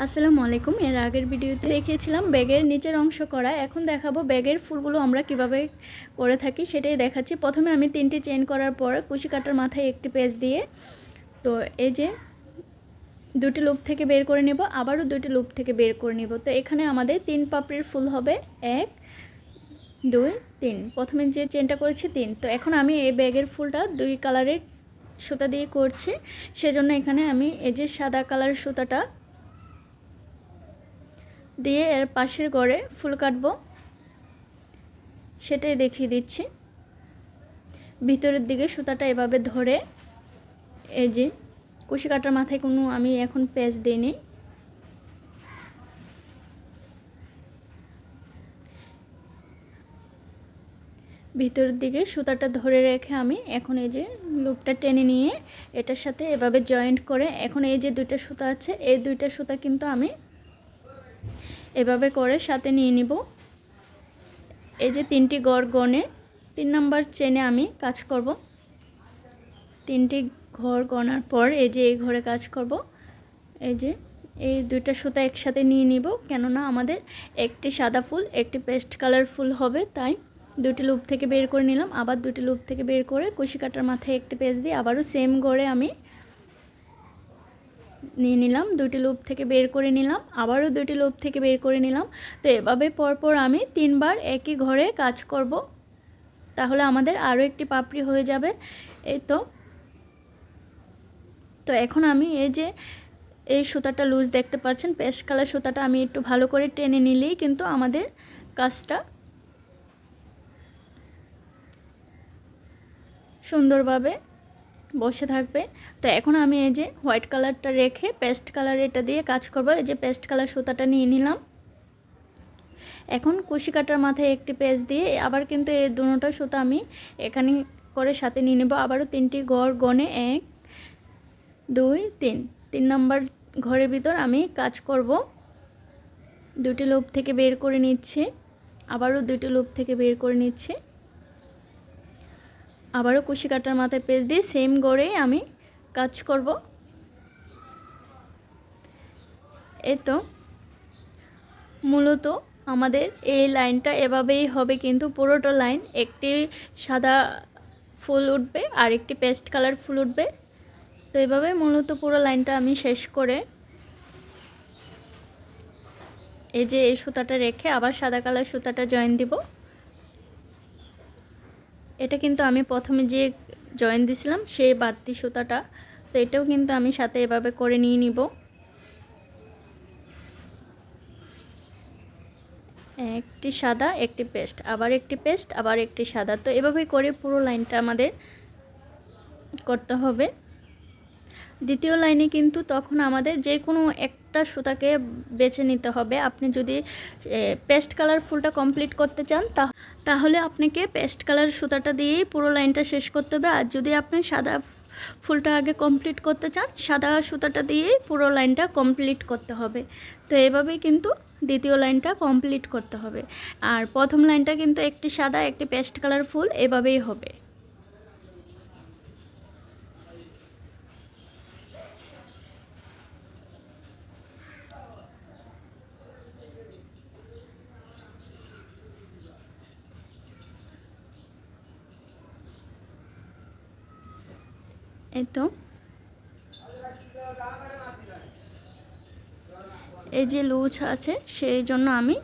আসসালামু আলাইকুম। এর আগের ভিডিওতে দেখিয়েছিলাম ব্যাগের নিচের অংশ করা। এখন দেখাবো ব্যাগের ফুলগুলো আমরা কীভাবে করে থাকি, সেটাই দেখাচ্ছি। প্রথমে আমি তিনটি চেন করার পর কুচি কাটার মাথায় একটি পেজ দিয়ে, তো এই যে দুটি লুপ থেকে বের করে নেব, আবারও দুটি লুপ থেকে বের করে নেব। তো এখানে আমাদের তিন পাপড়ির ফুল হবে, এক, দুই, তিন। প্রথমে যে চেনটা করেছি তিন। তো এখন আমি এই ব্যাগের ফুলটা দুই কালারের সুতা দিয়ে করছি। সেজন্য এখানে আমি এই যে সাদা কালার সুতাটা দিয়ে এর পাশের গড়ে ফুল কাটবো। সেটাই দেখিয়ে দিচ্ছি। ভিতরের দিকে সুতাটা এভাবে ধরে এই যে কুশি কাটার মাথায় কোনো আমি এখন পেঁচ দিইনি। ভিতরের দিকে সুতাটা ধরে রেখে আমি এখন এই যে লুপটা টেনে নিয়ে এটার সাথে এভাবে জয়েন্ট করে এখন এই যে দুইটা সুতা আছে, এই দুইটা সুতা কিন্তু আমি এভাবে করে সাথে নিয়ে নিব। এই যে তিনটি গড় গনে তিন নাম্বার চেনে আমি কাজ করব। তিনটি ঘর গনার পর এই যে এই ঘরে কাজ করব। এই যে এই দুইটা সুতা একসাথে নিয়ে নিব, কেননা আমাদের একটি সাদা ফুল, একটি পেস্ট কালার ফুল হবে, তাই দুটি লুপ থেকে বের করে নিলাম। আবার দুটি লুপ থেকে বের করে কুশি কাটার মাথায় একটি পেজ দিয়ে আবারও সেম গড়ে আমি নিয়ে নিলাম দুটি লুপ থেকে বের করে নিলাম, আবারও দুটি লুপ থেকে বের করে নিলাম। তো এভাবে পরপর আমি তিনবার একই ঘরে কাজ করব। তাহলে আমাদের আরও একটি পাপড়ি হয়ে যাবে। এই তো। তো এখন আমি এই যে এই সুতাটা লুজ দেখতে পাচ্ছেন, পেস্ট কালার সুতাটা আমি একটু ভালো করে টেনে নিলেই কিন্তু আমাদের কাজটা সুন্দরভাবে বসে থাকবে। তো এখন আমি এই যে হোয়াইট কালারটা রেখে পেস্ট কালার এটা দিয়ে কাজ করব। এই যে পেস্ট কালার সুতাটা নিয়ে নিলাম। এখন কুশি কাটার মাথায় একটি পেজ দিয়ে আবার কিন্তু এই দুটোটা সুতা আমি এখানে করে সাথে নিয়ে নেব। আবারও তিনটি ঘর গনে এক, দুই, তিন। তিন নম্বর ঘরের ভিতর আমি কাজ করব। দুটি লোভ থেকে বের করে নিচ্ছি। আবারও দুটি লোভ থেকে বের করে নিচ্ছি। আবারও কুশি কাটার মাথায় পেজ দিয়ে সেম গড়ে আমি কাজ করব। এই তো মূলত আমাদের এই লাইনটা এভাবেই হবে, কিন্তু পুরোটা লাইন একটি সাদা ফুল উঠবে আর একটি পেস্ট কালার ফুল উঠবে। তো এভাবে মূলত পুরো লাইনটা আমি শেষ করে এই যে এই সুতাটা রেখে আবার সাদা কালার সুতাটা জয়েন দিব। এটা কিন্তু আমি প্রথমে যে জয়েন দিছিলাম সেই বাড়তি সুতাটা, তো এটাও কিন্তু আমি সাথে এভাবে করে নিয়ে নিব। একটি সাদা, একটি পেস্ট আবার একটি পেস্ট আবার একটি সাদা। তো এভাবে করে পুরো লাইনটা আমাদের করতে হবে। দ্বিতীয় লাইনে কিন্তু তখন আমাদের যে কোনো একটা সুতাকে বেছে নিতে হবে। আপনি যদি পেস্ট কালার ফুলটা কমপ্লিট করতে চান, তাহলে আপনাকে পেস্ট কালার সুতাটা দিয়েই পুরো লাইনটা শেষ করতে হবে। আর যদি আপনি সাদা ফুলটা আগে কমপ্লিট করতে চান, সাদা সুতাটা দিয়েই পুরো লাইনটা কমপ্লিট করতে হবে। তো এভাবেই কিন্তু দ্বিতীয় লাইনটা কমপ্লিট করতে হবে। আর প্রথম লাইনটা কিন্তু একটি সাদা, একটি পেস্ট কালার ফুল, এভাবেই হবে। এই তো। এই যে লুজ আছে, সেই জন্য আমি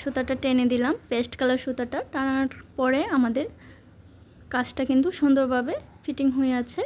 সুতাটা টেনে দিলাম, পেস্ট কালার সুতাটা। টানার পরে আমাদের কাজটা কিন্তু সুন্দরভাবে ফিটিং হয়ে আছে।